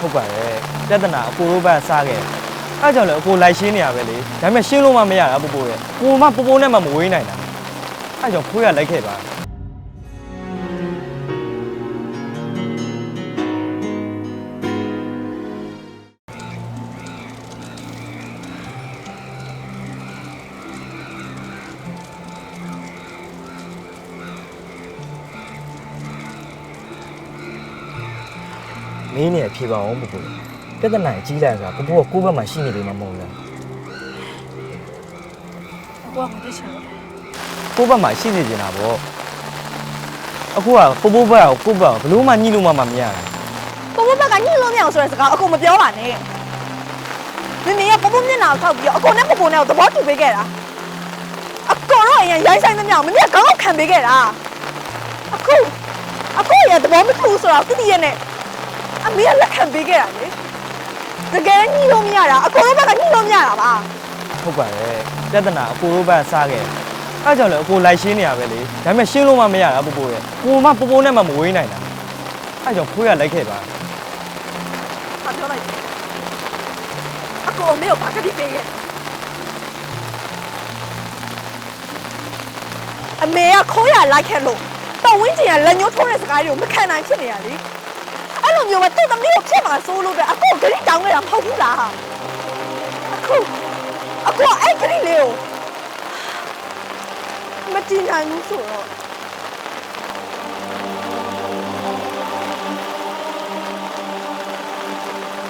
ဟုတ်ပါတယ်ပြဿနာအကိုတို့ဘက်ကစားခဲ့အဲ့ကြောင့်လေအကိုလိုက်ရှင်းနေရပဲလေဒါပေမဲ့ရှင်းလို့မှမရတာပို့ပို့ရဲ့ကိုမပို့ပို့နဲ့မှမဝေးနိုင်တာအဲ့ကြောင့်ဖိုးရလိုက်ခဲ့ပါ မင်းနဲ့ဖြေပါအောင်ပူပူပြဿနာကြီးလာဆိုတာပူပူကကိုယ့်ဘက်မှာရှိနေတယ်မမဟုတ်လားကိုကမသိချင်ဘူးကိုယ့်ဘက်မှာရှိနေနေတာပေါ့အခုကပူပူဘက်ကကိုယ့်ဘက်ကဘလို့မှညှိလို့မှမရတာပပဘက်ကညှိလို့မရအောင်ဆိုတဲ့စကားအကုန်မပြောပါနဲ့မမေကပပမျက်နှာကိုထောက်ပြီးတော့အကုန်နဲ့ပပနဲ့ကိုသဘောတူပေးခဲ့တာအကုန်တော့အရင်ရိုင်းဆိုင်သမျှကိုမမေကခေါင်းကိုခံပေးခဲ့တာအခုအခုရသဘောမတူဆိုတော့တိတိရဲ့နဲ့ အမေကလက်ခံပေးခဲ့တာလေတကယ်ညှိလို့မရတာအကုန်လုံးဘက်ကညှိလို့မရတာပါဟုတ်ပါတယ်ပြဿနာအကိုတို့ဘက်ကစားခဲ့အဲ့ကြောင့်လေအကိုလိုက်ရှင်းနေရပဲလေဒါပေမဲ့ရှင်းလို့မှမရတာပူပူရဲ့ကိုမပူပူနဲ့မှမဝေးနိုင်တာအဲ့ကြောင့်ဖိုးရလိုက်ခဲ့ပါ။ဟာပြောလိုက်တယ်။အကိုအမေကိုဘာကတိပေးခဲ့။အမေကခိုးရလိုက်ခဲ့လို့တော်ဝင်းကျင်ကလက်ညှိုးထိုးတဲ့စကားတွေကိုမခံနိုင်ဖြစ်နေရလေ။အဲ့ လိုမျိုးပဲသူ့သမီးကိုဖြစ်မှာစိုးလို့ပဲအကိုဂရိတောင်းခဲ့တာမဟုတ်ဘူးလား။အခုအခုအဲ့ဂရိလေးကိုမတင်နိုင်ဘူးဆိုတော့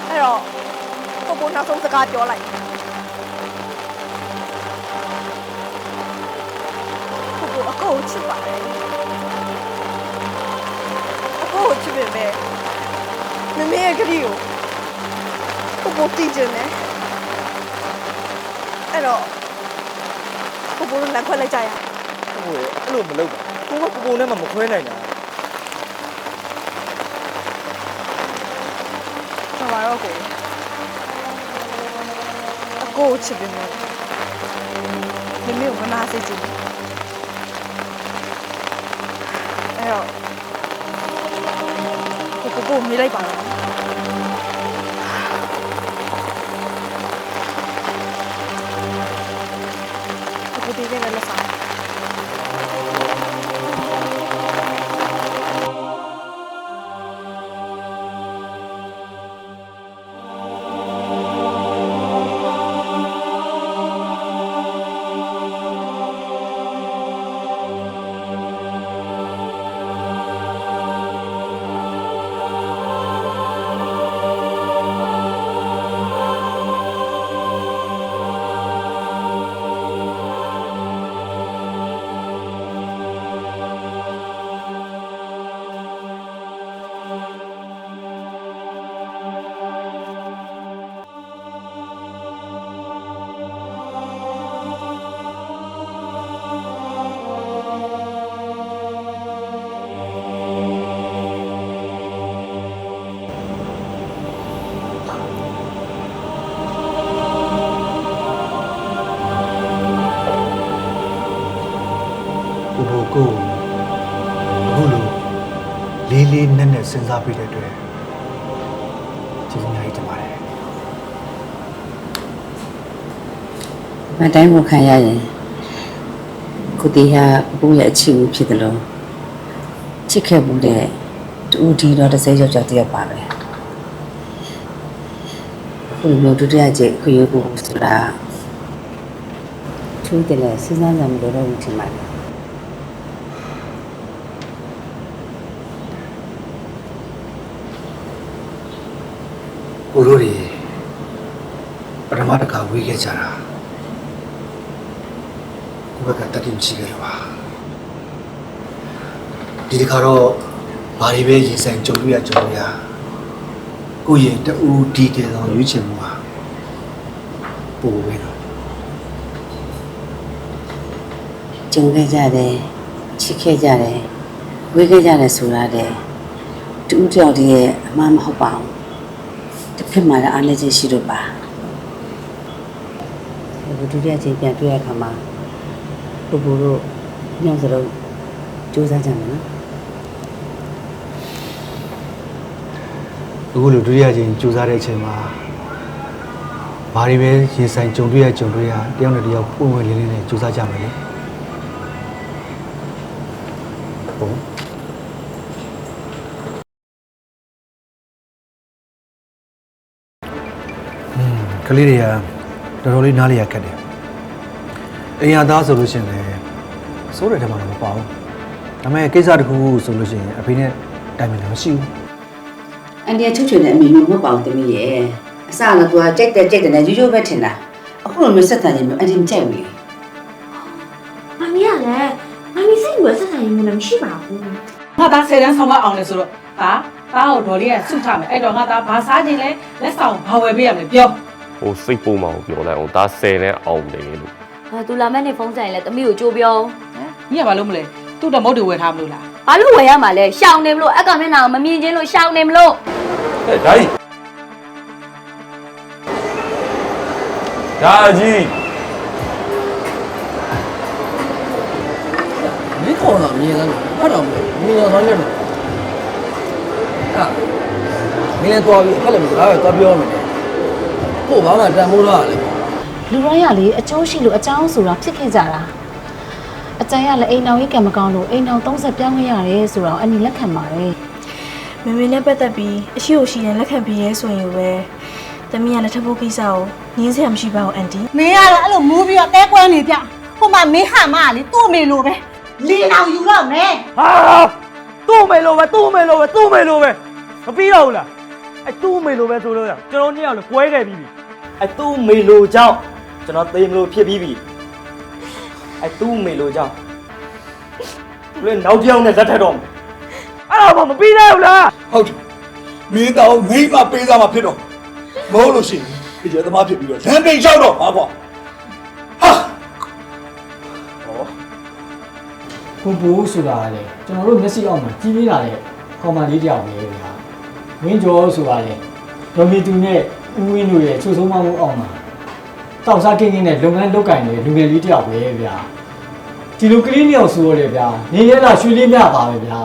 အဲ့တော့ကိုကိုနောက်ဆုံးစကားပြောလိုက်ကိုကိုအကိုကိုချစ်ပါတယ်အကိုကိုချစ်ပေမဲ့ မမေရဲ့ဂရိကိုကိုကိုတည်ကျင်တယ်အဲ့တော့ကိုကိုတို့လမ်းခွဲလိုက်ကြရအောင်ပူပူရဲ့အဲ့လိုမလုပ်ပါကိုမပူပူနဲ့မှမခွဲနိုင်တာကျွန်တော်တော့ကိုအကိုကိုချစ်ပေမဲ့မမေကိုမနာစေချင်ဘူးအဲ့တော့ ကိုကိုကိုမေးလိုက်ပါတော့ နက်စဉ်းစားပြီးတဲ့အတွက်ကျေးဇူးအများကြီးတင်ပါတယ်မတိုင်းကိုခံရရင်ကိုတီဟာဘိုးရဲ့အချစ်ဦးဖြစ်တယ်လို့ချစ်ခဲ့မှုတဲ့တူဒီတော့တစ်စိတ်ယောက်ျားတစ်ယောက်ပါပဲအခုလိုမျိုးဒုတိယကြိမ်ခွေရဖို့ဆိုတာသူတည်းလည်းစဉ်းစားကြမလို့တော့ဘူးထင်ပါတယ် ကိုတို့တွေပထမတစ်ခါဝေးခဲ့ကြတာကိုဘက်ကတတိမရှိခဲ့လို့ပါဒီတစ်ခါတော့ဘာတွေပဲရင်ဆိုင်ကြုံတွေ့ရကြုံရကိုယ့်ရဲ့တူဒီတေသောရွေးချယ်မှုဟာပို့ပဲတော့ကြုံခဲ့ကြတယ်ချစ်ခဲ့ကြတယ်ဝေးခဲ့ကြတယ်ဆိုတာတဲ့တူတယောက်တည်းရဲ့အမှားမဟုတ်ပါဘူး တစ်ဖက်မှာလည်းအားနည်းချက်ရှိလို့ပါအခုဒုတိယချိန်ပြန်တွေ့ရခါမှာပူပူတို့ညောင်စလုံးစူးစမ်းကြမယ်နော်အခုလိုဒုတိယကြိမ်စူးစမ်းတဲ့အချိန်မှာဘာတွေပဲရင်ဆိုင်ကြုံတွေ့ရကြုံတွေ့ရတယောက်နဲ့တယောက်ပုံဝင်လင်းလင်းနဲ့စူးစမ်းကြမယ်လေ လေးတွေကတော်တော်လေးနားလည်ရခက်တယ်အိမ်ရသားဆိုလို့ရှိရင်လည်းစိုးတဲ့ထဲမှာတော့မပါဘူးဒါပေမဲ့ကိစ္စတစ်ခုခုဆိုလို့ရှိရင်အဖေနဲ့တိုင်ပင်လည်းမရှိဘူးအန်ဒီကချွတ်ချွတ်နဲ့အမေမျိုးမဟုတ်ပါဘူးသမီးရဲ့အစကတော့သူကကြိုက်တယ်ကြိုက်တယ်နဲ့ရိုးရိုးပဲထင်တာအခုလိုမျိုးဆက်ဆံရင်မျိုးအန်ဒီမကြိုက်ဘူးလေမမီးကလည်းမမီးစိတ်ဝယ်ဆက်ဆံရေးမျိုးလည်းမရှိပါဘူးငါသားဆယ်တန်းဆောင်မအောင်လေဆိုတော့ဟာသားကိုဒေါ်လေးကဆုထားမယ်အဲ့တော့ငါသားဘာစားခြင်းလဲလက်ဆောင်ဘာဝယ်ပေးရမလဲပြော ဟိုစိတ်ပုံမှန်ကိုပြောလိုက်အောင်ဒါဆယ်နဲ့အောင်တယ်လို့အဲသူလာမဲ့နေဖုန်းဆိုင်လဲတမီးကိုကြိုးပြောဟမ်ညီကဘာလို့မလဲသူ့တော့မဟုတ်တယ်ဝယ်ထားမလို့လားဘာလို့ဝယ်ရမှာလဲရှောင်းနေမလို့အကောင်မျက်နှာကိုမမြင်ချင်းလို့ရှောင်းနေမလို့ဟဲ့ဒါကြီးဒါကြီးမင်းခေါ်တော့မြင်လားဖတ်တော့မြင်ရသွားတယ်လို့ဟာမင်းလည်းသွားပြီးဖတ်လည်းမစကားပဲသွားပြောမယ် ကို့ဘာမှတန်မိုးတော့လေလူတိုင်းကလေအကျိုးရှိလို့အကြောင်းဆိုတာဖြစ်ခဲ့ကြတာအကျန်ရလည်းအိမ်အောင်ကြီးကံမကောင်းလို့အိမ်အောင်30ပြောင်းခဲ့ရတယ်ဆိုတော့အနီလက်ခံပါတယ်မမေနဲ့ပတ်သက်ပြီးအရှိကိုရှိရင်လက်ခံပြီးရဲဆိုရင်ပဲတမီးကလက်ထပ်ဖို့ကိစ္စကိုငင်းစရာမရှိပါဘူးအန်တီမင်းကတော့အဲ့လိုမူးပြီးတော့တဲကွဲနေပြဟိုမှာမင်းဟာမကလေသူ့အမေလိုပဲလင်းအောင်ယူတော့မယ်ဟာသူ့မေလို့ပဲသူ့မေလို့ပဲသူ့မေလို့ပဲမပြီးတော့ဘူးလားအဲသူ့မေလို့ပဲဆိုလို့ရကျွန်တော်ညောင်လည်းကွဲခဲ့ပြီးပြီ အဲသူ့မေလို့ကြောင့်ကျွန်တော်သေမလို့ဖြစ်ပြီးပြီအဲသူ့မေလို့ကြောင့်သူလည်းနောက်တစ်ယောက်နဲ့လက်ထပ်တော့မယ်အဲ့တော့မပြီးသေးဘူးလားဟုတ်တယ်မင်းတော့မိမပေးစားမှဖြစ်တော့မဟုတ်လို့ရှိရင်ဒီကျသမားဖြစ်ပြီးတော့လမ်းပိန်လျှောက်တော့ပါကွာဟာဘုံဘိုးဆိုတာလေကျွန်တော်တို့မျက်စိအောက်မှာကြီးနေတာလေကောင်မလေးတယောက်ပဲဗျာဝင်းကျော်ဆိုတာလေဒေါ်မီတူနဲ့ ဦးဝင်းတို့ရဲ့ချိုးဆုံးမမှုအောက်မှာတောက်စားကင်းကင်းနဲ့လုပ်ငန်းလုပ်ကင်နေတဲ့လူငယ်လေးတယောက်ပဲဗျာဒီလိုကလေးနှစ်ယောက်ဆိုရတယ်ဗျာနေရတာရွှေလေးမြပါပဲဗျာ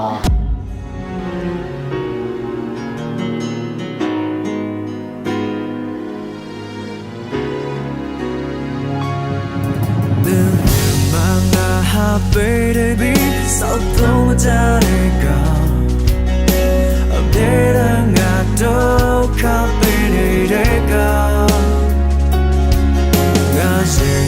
Manga baby sao không cha để cả để đang ngạt đâu khắp bên để cả ngã sẽ